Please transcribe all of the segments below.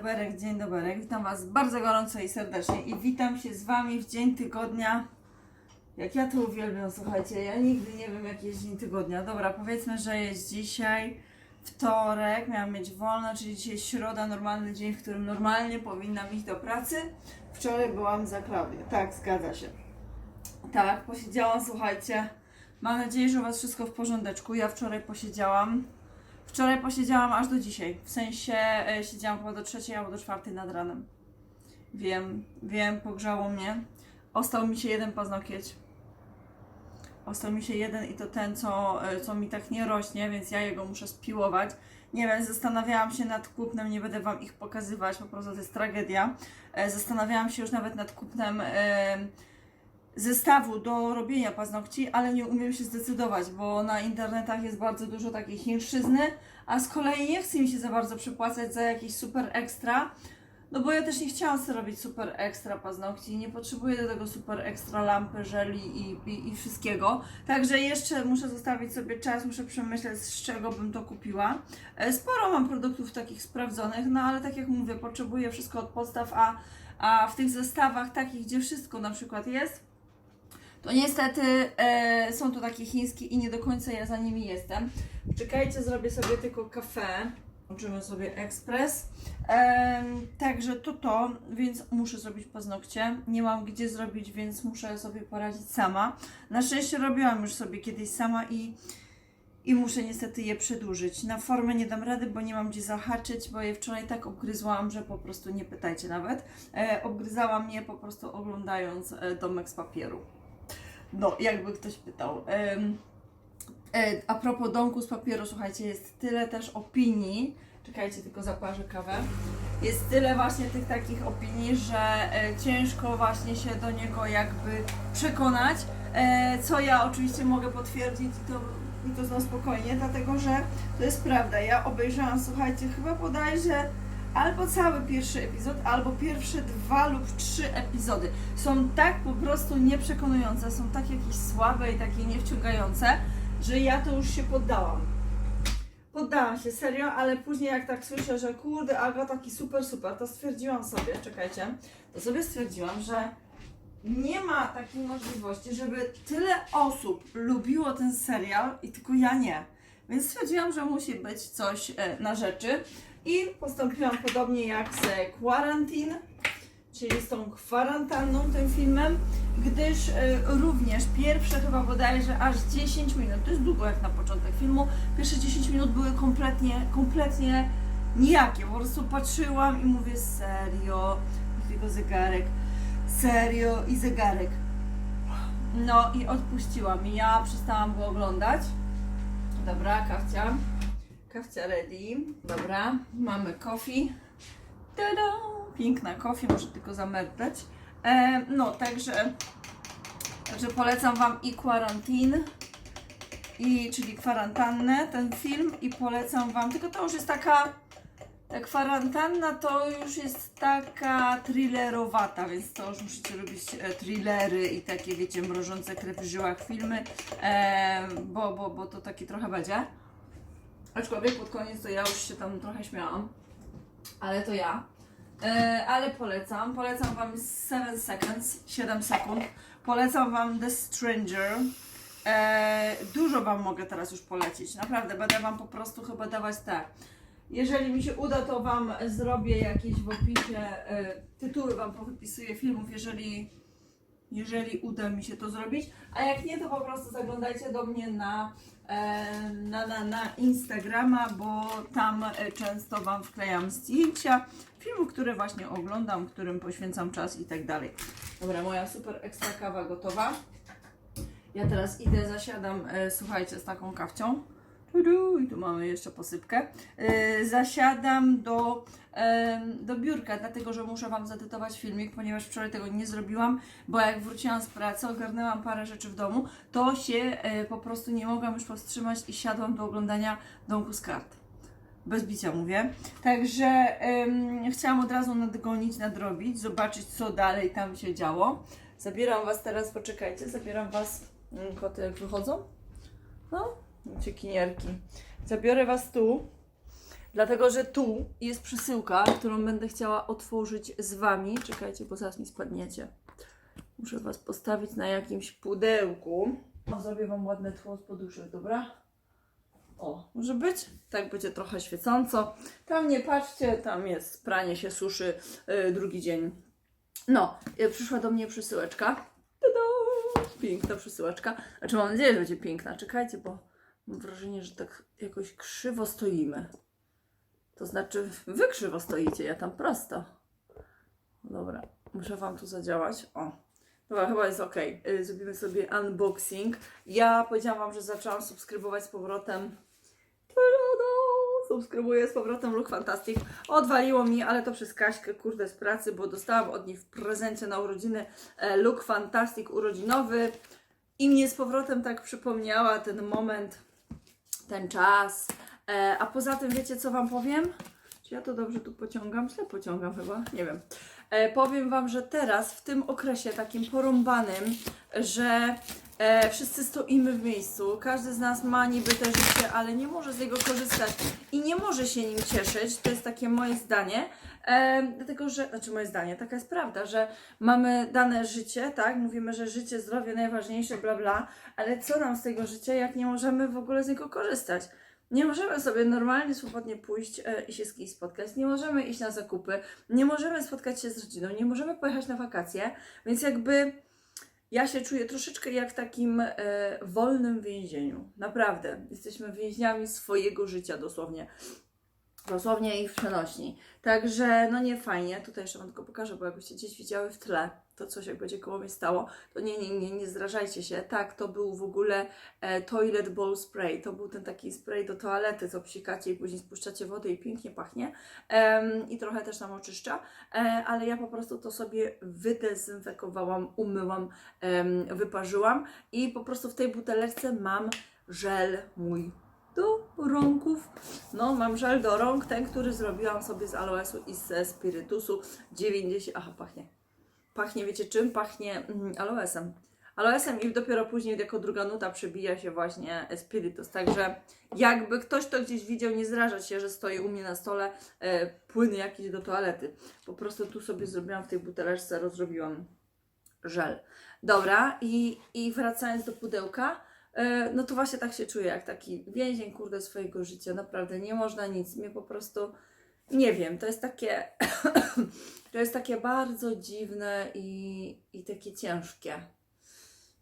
dobry, dzień dobry. Witam Was bardzo gorąco i serdecznie i witam się z Wami w dzień tygodnia. Jak ja to uwielbiam, słuchajcie, ja nigdy nie wiem jaki jest dzień tygodnia. Dobra, powiedzmy, że jest dzisiaj wtorek, miałam mieć wolno, czyli dzisiaj środa, normalny dzień, w którym normalnie powinnam iść do pracy. Wczoraj byłam za Klaudię. Tak, zgadza się. Tak, posiedziałam, słuchajcie. Mam nadzieję, że u Was wszystko w porządeczku. Ja wczoraj posiedziałam. Wczoraj posiedziałam aż do dzisiaj. W sensie e, siedziałam chyba do trzeciej albo do czwartej nad ranem. Wiem, wiem, pogrzało mnie. Ostał mi się jeden paznokieć. Ostał mi się jeden i to ten, co, e, co mi tak nie rośnie, więc ja jego muszę spiłować. Nie wiem, zastanawiałam się nad kupnem, nie będę Wam ich pokazywać, po prostu to jest tragedia. E, Zastanawiałam się już nawet nad kupnem e, zestawu do robienia paznokci, ale nie umiem się zdecydować, bo na internetach jest bardzo dużo takiej chińszczyzny, a z kolei nie chce mi się za bardzo przepłacać za jakieś super ekstra, no bo ja też nie chciałam sobie robić super ekstra paznokci, nie potrzebuję do tego super ekstra lampy, żeli i, i, i wszystkiego. Także jeszcze muszę zostawić sobie czas, muszę przemyśleć z czego bym to kupiła. E, Sporo mam produktów takich sprawdzonych, no ale tak jak mówię, potrzebuję wszystko od podstaw, a, a w tych zestawach takich, gdzie wszystko na przykład jest, to niestety e, są to takie chińskie i nie do końca ja za nimi jestem. Czekajcie, zrobię sobie tylko kafe. Włączymy sobie ekspres. Em, także to to, więc muszę zrobić paznokcie. Nie mam gdzie zrobić, więc muszę sobie poradzić sama. Na szczęście robiłam już sobie kiedyś sama i, i muszę niestety je przedłużyć. Na formę nie dam rady, bo nie mam gdzie zahaczyć, bo je wczoraj tak obgryzłam, że po prostu nie pytajcie nawet. E, obgryzałam je po prostu oglądając e, domek z papieru. No, jakby ktoś pytał. E, a propos domku z papieru, słuchajcie, jest tyle też opinii. Czekajcie, tylko zaparzę kawę. Jest tyle właśnie tych takich opinii, że e, ciężko właśnie się do niego jakby przekonać. E, co ja oczywiście mogę potwierdzić i to, i to na spokojnie, dlatego że to jest prawda. Ja obejrzałam, słuchajcie, chyba bodajże albo cały pierwszy epizod, albo pierwsze dwa lub trzy epizody. Są tak po prostu nieprzekonujące, są tak jakieś słabe i takie niewciągające, że ja to już się poddałam. Poddałam się serio, ale później jak tak słyszę, że kurde, Aga taki super, super, to stwierdziłam sobie, czekajcie, to sobie stwierdziłam, że nie ma takiej możliwości, żeby tyle osób lubiło ten serial i tylko ja nie. Więc stwierdziłam, że musi być coś e, na rzeczy i postąpiłam podobnie jak z Quarantine, czyli z tą kwarantanną, tym filmem, gdyż e, również pierwsze chyba bodajże aż 10 minut, to jest długo jak na początek filmu, pierwsze 10 minut były kompletnie, kompletnie nijakie, po prostu patrzyłam i mówię serio, tylko zegarek, serio i zegarek. No i odpuściłam, ja przestałam go oglądać. Dobra, kawcia. Kawcia ready. Dobra, mamy coffee. Tada! Piękna coffee, muszę tylko zamertać. E, no, także, także polecam Wam i Quarantine, i, czyli kwarantannę, ten film i polecam Wam, tylko to już jest taka, ta kwarantanna to już jest taka thrillerowata, więc to już musicie lubić e, thrillery i takie, wiecie, mrożące krew w żyłach filmy, e, bo, bo, bo to taki trochę będzie. Aczkolwiek pod koniec to ja już się tam trochę śmiałam. Ale to ja. E, ale polecam. Polecam Wam 7 Seconds, 7 sekund. Polecam Wam The Stranger. E, dużo Wam mogę teraz już polecić. Naprawdę, będę Wam po prostu chyba dawać te. Jeżeli mi się uda, to Wam zrobię jakieś w opisie e, tytuły Wam powypisuję filmów, jeżeli, jeżeli uda mi się to zrobić. A jak nie, to po prostu zaglądajcie do mnie na e, na, na, na Instagrama, bo tam e, często Wam wklejam zdjęcia filmów, które właśnie oglądam, którym poświęcam czas i tak dalej. Dobra, moja super ekstra kawa gotowa. Ja teraz idę, zasiadam, e, słuchajcie, z taką kawcią. I tu mamy jeszcze posypkę. E, zasiadam do, do biurka, dlatego że muszę Wam zedytować filmik, ponieważ wczoraj tego nie zrobiłam, bo jak wróciłam z pracy, ogarnęłam parę rzeczy w domu, to się e, po prostu nie mogłam już powstrzymać i siadłam do oglądania Domku z kart. Bez bicia mówię. Także chciałam od razu nadgonić, nadrobić, zobaczyć co dalej tam się działo. Zabieram Was teraz, poczekajcie, zabieram Was, mm, koty jak wychodzą. No, uciekinierki. Zabiorę Was tu. Dlatego, że tu jest przesyłka, którą będę chciała otworzyć z Wami. Czekajcie, bo zaraz mi spadniecie. Muszę Was postawić na jakimś pudełku. O, zrobię Wam ładne tło z poduszek, dobra? O, może być? Tak będzie trochę świecąco. Tam nie patrzcie, tam jest pranie się suszy yy, drugi dzień. No, yy, przyszła do mnie przesyłeczka. Piękna przesyłeczka. Znaczy mam nadzieję, że będzie piękna. Czekajcie, bo mam wrażenie, że tak jakoś krzywo stoimy. To znaczy, wy krzywo stoicie, ja tam prosto. Dobra, muszę Wam tu zadziałać. O, dobra, chyba jest ok. Zrobimy sobie unboxing. Ja powiedziałam Wam, że zaczęłam subskrybować z powrotem. Subskrybuję z powrotem Look Fantastic. Odwaliło mi, ale to przez Kaśkę, kurde, z pracy, bo dostałam od niej w prezencie na urodziny e, Look Fantastic urodzinowy i mnie z powrotem tak przypomniała ten moment, ten czas. E, a poza tym, wiecie co Wam powiem? Czy ja to dobrze tu pociągam? Źle pociągam chyba, nie wiem. E, powiem Wam, że teraz, w tym okresie takim porąbanym, że e, wszyscy stoimy w miejscu, każdy z nas ma niby te życie, ale nie może z niego korzystać i nie może się nim cieszyć. To jest takie moje zdanie. E, dlatego, że, znaczy moje zdanie, taka jest prawda, że mamy dane życie, tak? Mówimy, że życie, zdrowie najważniejsze, bla bla, ale co nam z tego życia, jak nie możemy w ogóle z niego korzystać? Nie możemy sobie normalnie, swobodnie pójść e, i się z kimś spotkać, nie możemy iść na zakupy, nie możemy spotkać się z rodziną, nie możemy pojechać na wakacje, więc jakby ja się czuję troszeczkę jak w takim e, wolnym więzieniu. Naprawdę. Jesteśmy więźniami swojego życia dosłownie. Dosłownie i w przenośni. Także no nie fajnie. Tutaj jeszcze Wam tylko pokażę, bo jakbyście gdzieś widziały w tle to coś jak będzie koło mnie stało, to nie, nie, nie, nie zrażajcie się. Tak, to był w ogóle e, toilet bowl spray. To był ten taki spray do toalety, co psikacie i później spuszczacie wodę i pięknie pachnie. Em, I trochę też nam oczyszcza. E, ale ja po prostu to sobie wydezynfekowałam, umyłam, em, wyparzyłam i po prostu w tej buteleczce mam żel mój do rąków. No, mam żel do rąk, ten, który zrobiłam sobie z aloesu i ze spirytusu 90. Aha, pachnie. Pachnie, wiecie czym? Pachnie mm, aloesem. Aloesem i dopiero później jako druga nuta przebija się właśnie spirytus. Także jakby ktoś to gdzieś widział, nie zrażać się, że stoi u mnie na stole e, płyn jakiś do toalety. Po prostu tu sobie zrobiłam w tej buteleczce, rozrobiłam żel. Dobra, i, i wracając do pudełka, e, no to właśnie tak się czuję, jak taki więzień, kurde, swojego życia. Naprawdę nie można nic. Mnie po prostu, nie wiem, to jest takie, to jest takie bardzo dziwne i, i takie ciężkie.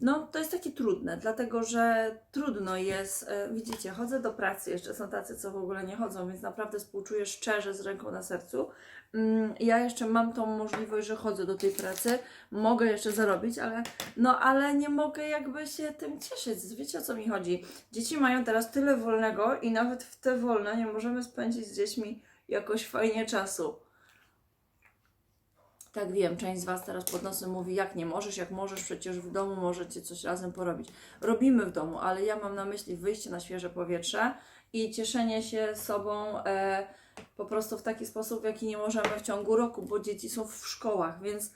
No, to jest takie trudne, dlatego że trudno jest, e, widzicie, chodzę do pracy, jeszcze są tacy, co w ogóle nie chodzą, więc naprawdę współczuję szczerze, z ręką na sercu. Mm, Ja jeszcze mam tą możliwość, że chodzę do tej pracy, mogę jeszcze zarobić, ale no, ale nie mogę jakby się tym cieszyć. Wiecie o co mi chodzi? Dzieci mają teraz tyle wolnego i nawet w te wolne nie możemy spędzić z dziećmi jakoś fajnie czasu. Tak wiem, część z Was teraz pod nosem mówi, jak nie możesz, jak możesz, przecież w domu możecie coś razem porobić. Robimy w domu, ale ja mam na myśli wyjście na świeże powietrze i cieszenie się sobą e, po prostu w taki sposób, w jaki nie możemy w ciągu roku, bo dzieci są w szkołach, więc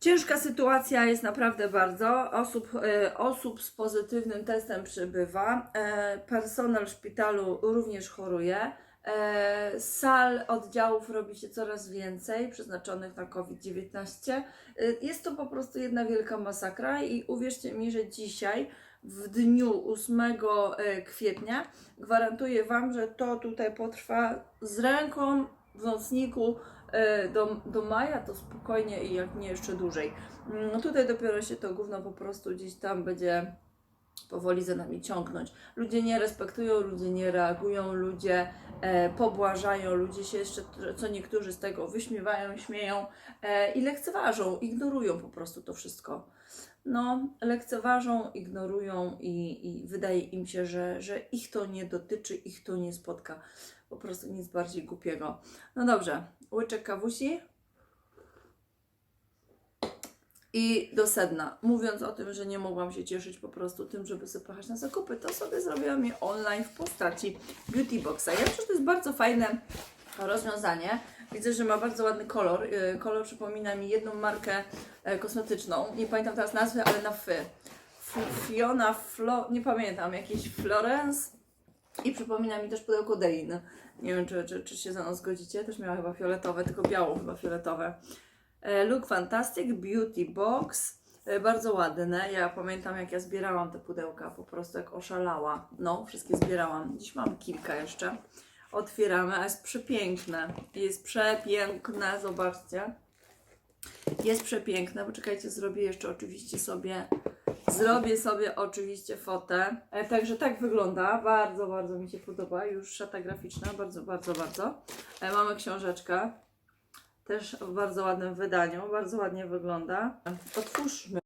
ciężka sytuacja jest naprawdę bardzo. Osób, e, osób z pozytywnym testem przybywa, e, personel szpitalu również choruje. E, Sal oddziałów robi się coraz więcej, przeznaczonych na COVID-19. E, Jest to po prostu jedna wielka masakra i uwierzcie mi, że dzisiaj, w dniu 8 e, kwietnia, gwarantuję Wam, że to tutaj potrwa z ręką w nocniku do, do maja, to spokojnie i jak nie jeszcze dłużej. Mm, Tutaj dopiero się to gówno po prostu gdzieś tam będzie powoli za nami ciągnąć. Ludzie nie respektują, ludzie nie reagują, ludzie e, pobłażają, ludzie się jeszcze, co niektórzy z tego wyśmiewają, śmieją e, i lekceważą, ignorują po prostu to wszystko. No, lekceważą, ignorują i, i wydaje im się, że, że ich to nie dotyczy, ich to nie spotka. Po prostu nic bardziej głupiego. No dobrze, łyczek kawusi. I do sedna. Mówiąc o tym, że nie mogłam się cieszyć po prostu tym, żeby sobie pojechać na zakupy, to sobie zrobiłam je online w postaci Beauty Boxa. Ja myślę, że to jest bardzo fajne rozwiązanie. Widzę, że ma bardzo ładny kolor. Yy, Kolor przypomina mi jedną markę e, kosmetyczną. Nie pamiętam teraz nazwy, ale na fy. Fiona Flo... nie pamiętam. Jakiś Florence? I przypomina mi też pudełko Dein. Nie wiem, czy, czy, czy się za mną zgodzicie. Też miała chyba fioletowe, tylko białą chyba fioletowe. E, Look Fantastic Beauty Box. E, Bardzo ładne. Ja pamiętam, jak ja zbierałam te pudełka, po prostu jak oszalała. No, wszystkie zbierałam. Dziś mam kilka jeszcze. Otwieramy, a jest przepiękne. Jest przepiękne, zobaczcie. Jest przepiękne. Poczekajcie, zrobię jeszcze oczywiście sobie. Zrobię sobie oczywiście fotę. E, także tak wygląda. Bardzo, bardzo mi się podoba. Już szata graficzna. Bardzo, bardzo, bardzo. Mamy książeczkę. Też w bardzo ładnym wydaniu. Bardzo ładnie wygląda. Otwórzmy.